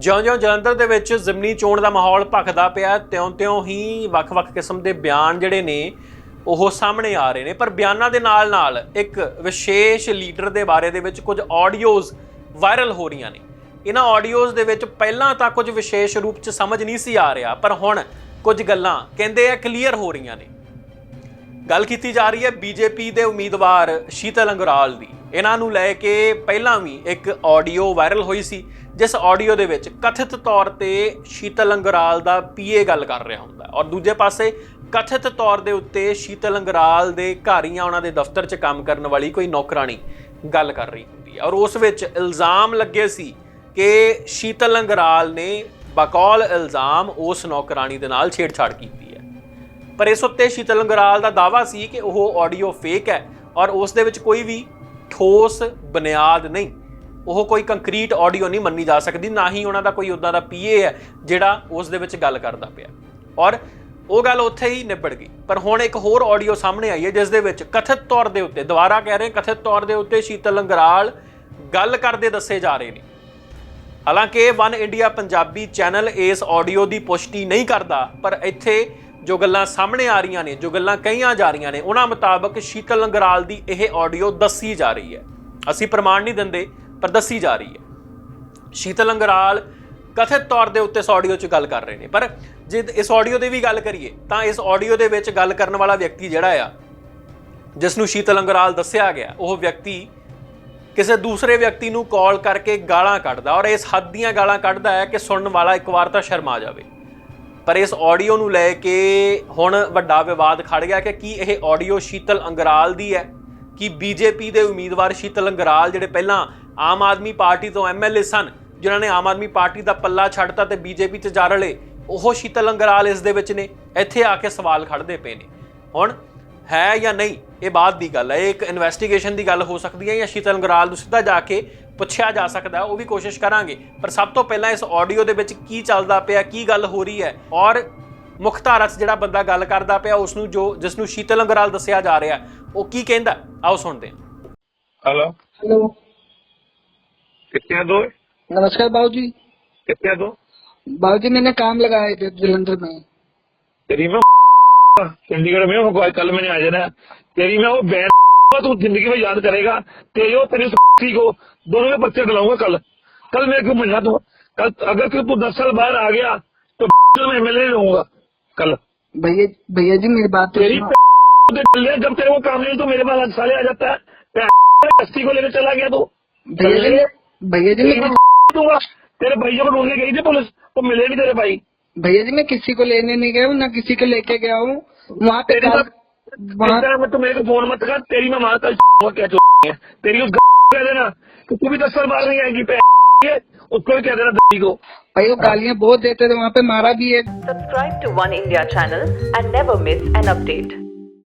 ਜਿਉਂ-ਜਿਉਂ ਜਲੰਧਰ ਦੇ ਵਿੱਚ ਜ਼ਮਨੀ ਚੋਣ ਦਾ ਮਾਹੌਲ ਭਖਦਾ ਪਿਆ, ਤਿਉਂ-ਤਿਉਂ ਹੀ ਵੱਖ-ਵੱਖ ਕਿਸਮ ਦੇ ਬਿਆਨ ਜਿਹੜੇ ਨੇ, ਉਹ ਸਾਹਮਣੇ ਆ ਰਹੇ ਨੇ। ਪਰ ਬਿਆਨਾਂ ਦੇ ਨਾਲ-ਨਾਲ ਇੱਕ ਵਿਸ਼ੇਸ਼ ਲੀਡਰ ਦੇ ਬਾਰੇ ਦੇ ਵਿੱਚ ਕੁਝ ਆਡੀਓਜ਼ ਵਾਇਰਲ ਹੋ ਰਹੀਆਂ ਨੇ। ਇਹਨਾਂ ਆਡੀਓਜ਼ ਦੇ ਵਿੱਚ ਪਹਿਲਾਂ ਤਾਂ ਕੁਝ ਵਿਸ਼ੇਸ਼ ਰੂਪ 'ਚ ਸਮਝ ਨਹੀਂ ਸੀ ਆ ਰਿਹਾ, ਪਰ ਹੁਣ ਕੁਝ ਗੱਲਾਂ ਕਹਿੰਦੇ ਆ ਕਲੀਅਰ ਹੋ ਰਹੀਆਂ ਨੇ। ਗੱਲ ਕੀਤੀ ਜਾ ਰਹੀ ਹੈ ਬੀਜੇਪੀ ਦੇ ਉਮੀਦਵਾਰ ਸ਼ੀਤਲ ਅੰਗਰਾਲ ਦੀ। ਇਹਨਾਂ ਨੂੰ ਲੈ ਕੇ ਪਹਿਲਾਂ ਵੀ ਇੱਕ ਆਡੀਓ ਵਾਇਰਲ ਹੋਈ ਸੀ, ਜਿਸ ਆਡੀਓ ਦੇ ਵਿੱਚ ਕਥਿਤ ਤੌਰ ਤੇ ਸ਼ੀਤਲ ਅੰਗਰਾਲ ਦਾ ਪੀਏ ਗੱਲ ਕਰ ਰਿਹਾ ਹੁੰਦਾ ਔਰ ਦੂਜੇ ਪਾਸੇ, ਕਥਿਤ ਤੌਰ ਦੇ ਉੱਤੇ ਸ਼ੀਤਲ ਅੰਗਰਾਲ ਦੇ ਘਰ ਜਾਂ ਉਹਨਾਂ ਦੇ ਦਫ਼ਤਰ 'ਚ ਕੰਮ ਕਰਨ ਵਾਲੀ ਕੋਈ ਨੌਕਰਾਨੀ ਗੱਲ ਕਰ ਰਹੀ ਹੁੰਦੀ ਹੈ। ਔਰ ਉਸ ਵਿੱਚ ਇਲਜ਼ਾਮ ਲੱਗੇ ਸੀ ਕਿ ਸ਼ੀਤਲ ਅੰਗਰਾਲ ਨੇ ਬਕੌਲ ਇਲਜ਼ਾਮ ਉਸ ਨੌਕਰਾਨੀ ਦੇ ਨਾਲ ਛੇੜਛਾੜ ਕੀਤੀ। ਪਰ ਇਸ ਉੱਤੇ ਸ਼ੀਤਲ ਅੰਗਰਾਲ ਦਾ ਦਾਵਾ ਸੀ ਕਿ ਉਹ ਆਡੀਓ ਫੇਕ ਹੈ ਔਰ ਉਸ ਦੇ ਵਿੱਚ ਕੋਈ ਵੀ ਠੋਸ ਬੁਨਿਆਦ ਨਹੀਂ। ਉਹ ਕੋਈ ਕੰਕਰੀਟ ਆਡੀਓ ਨਹੀਂ ਮੰਨੀ ਜਾ ਸਕਦੀ, ਨਾ ਹੀ ਉਹਨਾਂ ਦਾ ਕੋਈ ਉਦਾਂ ਦਾ ਪੀਏ ਹੈ ਜਿਹੜਾ ਉਸ ਦੇ ਵਿੱਚ ਗੱਲ ਕਰਦਾ ਪਿਆ। ਔਰ ਉਹ ਗੱਲ ਉੱਥੇ ਹੀ ਨਿਬੜ ਗਈ। ਪਰ ਹੁਣ ਇੱਕ ਹੋਰ ਆਡੀਓ ਸਾਹਮਣੇ ਆਈ ਹੈ, ਜਿਸ ਦੇ ਵਿੱਚ ਕਥਿਤ ਤੌਰ ਦੇ ਉੱਤੇ, ਦੁਬਾਰਾ ਕਹਿ ਰਹੇ ਕਥਿਤ ਤੌਰ ਦੇ ਉੱਤੇ ਸ਼ੀਤਲ ਲੰਗਰਾਲ ਗੱਲ ਕਰਦੇ ਦੱਸੇ ਜਾ ਰਹੇ ਨੇ। ਹਾਲਾਂਕਿ ਵਨ ਇੰਡੀਆ ਪੰਜਾਬੀ ਚੈਨਲ ਇਸ ਆਡੀਓ ਦੀ ਪੁਸ਼ਟੀ ਨਹੀਂ ਕਰਦਾ, ਪਰ ਇੱਥੇ ਜੋ ਗੱਲਾਂ ਸਾਹਮਣੇ ਆ ਰਹੀਆਂ ਨੇ, ਜੋ ਗੱਲਾਂ ਕਹੀਆਂ ਜਾ ਰਹੀਆਂ ਨੇ, ਉਹਨਾਂ ਮੁਤਾਬਕ ਸ਼ੀਤਲ ਲੰਗਰਾਲ ਦੀ ਇਹ ਆਡੀਓ ਦੱਸੀ ਜਾ ਰਹੀ ਹੈ। ਅਸੀਂ ਪ੍ਰਮਾਣ ਨਹੀਂ ਦਿੰਦੇ, ਪਰ ਦੱਸੀ ਜਾ ਰਹੀ ਹੈ। ਸ਼ੀਤਲ ਲੰਗਰਾਲ ਕਥਿਤ ਤੌਰ ਦੇ ਉੱਤੇ ਇਸ ਆਡੀਓ 'ਚ ਗੱਲ ਕਰ ਰਹੇ ਨੇ, ਪਰ ਜੇ ਇਸ ਆਡੀਓ ਦੀ ਵੀ ਗੱਲ ਕਰੀਏ, ਤਾਂ ਇਸ ਆਡੀਓ ਦੇ ਵਿੱਚ ਗੱਲ ਕਰਨ ਵਾਲਾ ਵਿਅਕਤੀ ਜਿਹੜਾ ਆ, ਜਿਸ ਨੂੰ ਸ਼ੀਤਲ ਅੰਗਰਾਲ ਦੱਸਿਆ ਗਿਆ, ਉਹ ਵਿਅਕਤੀ ਕਿਸੇ ਦੂਸਰੇ ਵਿਅਕਤੀ ਨੂੰ ਕਾਲ ਕਰਕੇ ਗਾਲਾਂ ਕੱਢਦਾ ਔਰ ਇਸ ਹੱਦ ਦੀਆਂ ਗਾਲਾਂ ਕੱਢਦਾ ਹੈ ਕਿ ਸੁਣਨ ਵਾਲਾ ਇੱਕ ਵਾਰ ਤਾਂ ਸ਼ਰਮਾ ਜਾਵੇ। ਪਰ ਇਸ ਆਡੀਓ ਨੂੰ ਲੈ ਕੇ ਹੁਣ ਵੱਡਾ ਵਿਵਾਦ ਖੜ ਗਿਆ ਕਿ ਕੀ ਇਹ ਆਡੀਓ ਸ਼ੀਤਲ ਅੰਗਰਾਲ ਦੀ ਹੈ? ਕਿ ਬੀਜੇਪੀ ਦੇ ਉਮੀਦਵਾਰ ਸ਼ੀਤਲ ਅੰਗਰਾਲ, ਜਿਹੜੇ ਪਹਿਲਾਂ ਆਮ ਆਦਮੀ ਪਾਰਟੀ ਤੋਂ ਐਮਐਲਏ ਸਨ, ਜਿਨ੍ਹਾਂ ਨੇ ਆਮ ਆਦਮੀ ਪਾਰਟੀ ਦਾ ਪੱਲਾ ਛੱਡਤਾ ਤੇ ਬੀਜੇਪੀ 'ਚ ਜਾ ਰਲੇ, ਉਹ ਸ਼ੀਤਲ ਅੰਗਰਾਲ ਇਸ ਦੇ ਵਿੱਚ ਨੇ। ਇੱਥੇ ਆ ਕੇ ਸਵਾਲ ਖੜਦੇ ਪਏ ਨੇ। ਹੁਣ ਹੈ ਜਾਂ ਨਹੀਂ, ਇਹ ਬਾਅਦ ਦੀ ਗੱਲ ਹੈ। ਇਹ ਇੱਕ ਇਨਵੈਸਟੀਗੇਸ਼ਨ ਦੀ ਗੱਲ ਹੋ ਸਕਦੀ ਹੈ ਜਾਂ ਸ਼ੀਤਲ ਅੰਗਰਾਲ ਨੂੰ ਸਿੱਧਾ ਜਾ ਕੇ ਪੁੱਛਿਆ ਜਾ ਸਕਦਾ ਹੈ, ਉਹ ਵੀ ਕੋਸ਼ਿਸ਼ ਕਰਾਂਗੇ ਪਰ ਸਭ ਤੋਂ ਪਹਿਲਾਂ ਇਸ ਆਡੀਓ ਦੇ ਵਿੱਚ ਕੀ ਚੱਲਦਾ ਪਿਆ ਕੀ ਗੱਲ ਹੋ ਰਹੀ ਹੈ ਔਰ ਮੁੱਖ ਧਾਰਾ 'ਚ ਜਿਹੜਾ ਬੰਦਾ ਗੱਲ ਕਰਦਾ ਪਿਆ ਉਸ ਨੂੰ ਜੋ ਜਿਸ ਨੂੰ ਸ਼ੀਤਲ ਅੰਗਰਾਲ ਦੱਸਿਆ ਜਾ ਰਿਹਾ ਉਹ ਕੀ ਕਹਿੰਦਾ ਆਓ ਸੁਣਦੇ ਹਾਂ हेलो हेलो कितने हैं दो नमस्कार बाबूजी कितने हैं दो बाबूजी मैंने काम लगाए थे जलंधर में तेरी मैं चंडीगढ़ में हूँ कल मैंने आ जाना है। तेरी मैं वो बैन तू ज़िंदगी में याद करेगा। तेरी और तेरी उस को दोनों में बच्चे डलाऊँगा कल। कल मेरे को मिलना तू कल अगर तू दस साल बाहर आ गया तो मैं एमएलए रहूँगा। कल। भैया भैया जी मेरी बात तो तेरी जब तेरे को काम नहीं तो मेरे पास आज साले आ जाता है। को लेकर चला गया तू। भैया जी भैया जी मैं दूँगा। तेरे भैया को ढूँढने गई थी पुलिस तो मिले नहीं तेरे भाई। भैया जी मैं किसी को लेने नहीं गया हूँ ना किसी को लेके गया हूँ। वहाँ पे तो मेरे को फ़ोन मत कर। तेरी मैं क्या है तेरी उस कह देना। कि तू भी दस साल नहीं आएगी उसको भी कह देना को भाई वो गालियाँ बहुत देते थे वहाँ पे मारा भी है। Subscribe to One India channel and never miss an update.